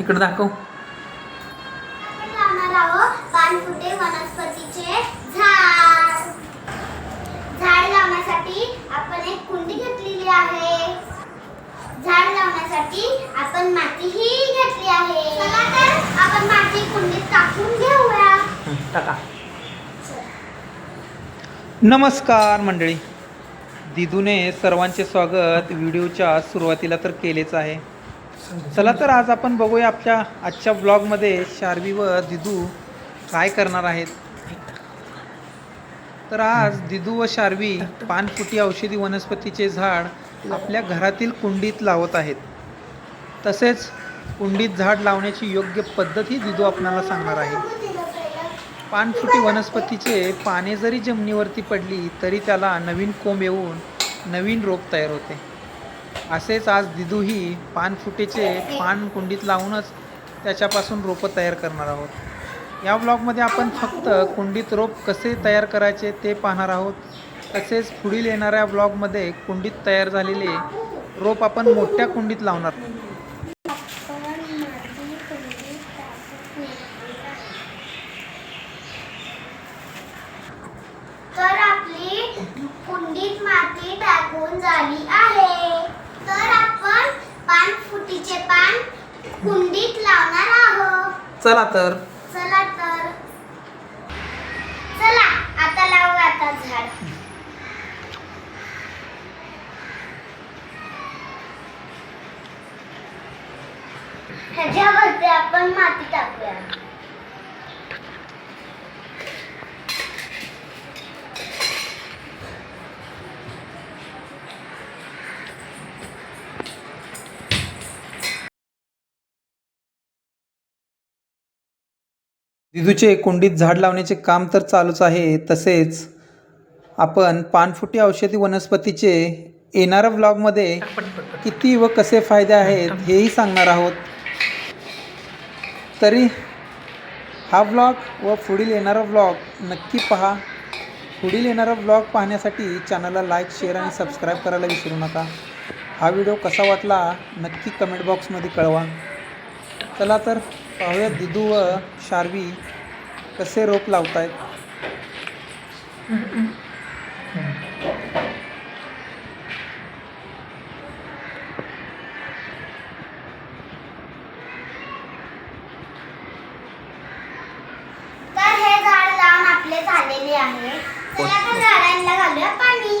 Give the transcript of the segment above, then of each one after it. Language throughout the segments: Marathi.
इकडं दाखव. आपण लावणार आहोत पानफुटे वनस्पतीचे झाड. झाड लावण्यासाठी आपण एक कुंडी घेतलेली आहे. झाड लावण्यासाठी आपण मातीही घेतली आहे. चला तर आपण माती कुंडीत टाकून घेऊया. टाका. नमस्कार मंडळी. दिदूने सर्वांचे स्वागत व्हिडिओच्या सुरुवातीला तर केलेच आहे. चला तर आज आपण बघूया आपल्या आजच्या ब्लॉगमध्ये शार्वी व दिदू काय करणार आहेत. तर आज दिदू व शार्वी पानफुटी औषधी वनस्पतीचे झाड आपल्या घरातील कुंडीत लावत आहेत. तसेच कुंडीत झाड लावण्याची योग्य पद्धतही दिदू आपणाला सांगणार आहे. पानफुटी वनस्पतीचे पाने जरी जमिनीवरती पडली तरी त्याला नवीन कोंब येऊन नवीन रोप तयार होते. असेच आज दिदूही पानफुटीचे पान कुंडीत लावूनच त्याच्यापासून रोपं तयार करणार आहोत. या ब्लॉगमध्ये आपण फक्त कुंडीत रोप कसे तयार करायचे ते पाहणार आहोत. तसेच पुढील येणाऱ्या ब्लॉगमध्ये कुंडीत तयार झालेले रोप आपण मोठ्या कुंडीत लावणार. तर आपली कुंडीत माती टाकून झाली आहे. आपण पानफुटीचे पान कुंडीत लावणार आहोत. चला तर. चला तर. चला आता लावू आता झाड. ह्याच्यामध्ये आपण माती टाकूया. दिदूचे कुंडीत झाड लावण्याचे काम तर चालूच आहे तसेच आपण पानफुटी औषधी वनस्पतीचे येणाऱ्या ब्लॉगमध्ये किती व कसे फायदे आहेत हेही सांगणार आहोत. तरी हा ब्लॉग व पुढील येणारा ब्लॉग नक्की पहा. पुढील येणारा ब्लॉग पाहण्यासाठी चॅनलला लाईक शेअर आणि सबस्क्राईब करायला विसरू नका. हा व्हिडिओ कसा वाटला नक्की कमेंट बॉक्समध्ये कळवा. चला तर पाहूया दिदू व शार्वी कसे रोप लावतायत. तर हे झाड लावून आपले झालेले आहे. चला झाडांना घालूया पाणी.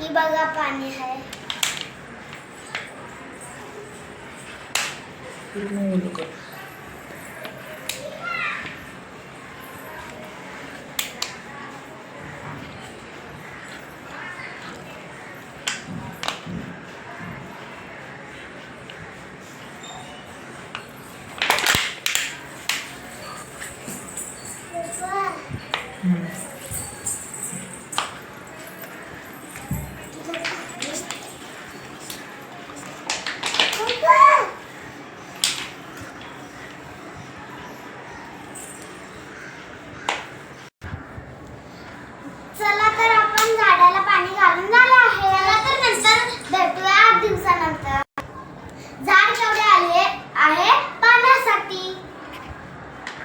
ही बघा पाणी आहे. चला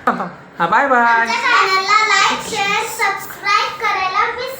हा बाय बाय चॅनलला लाईक शेअर सबस्क्राईब करायला विसरू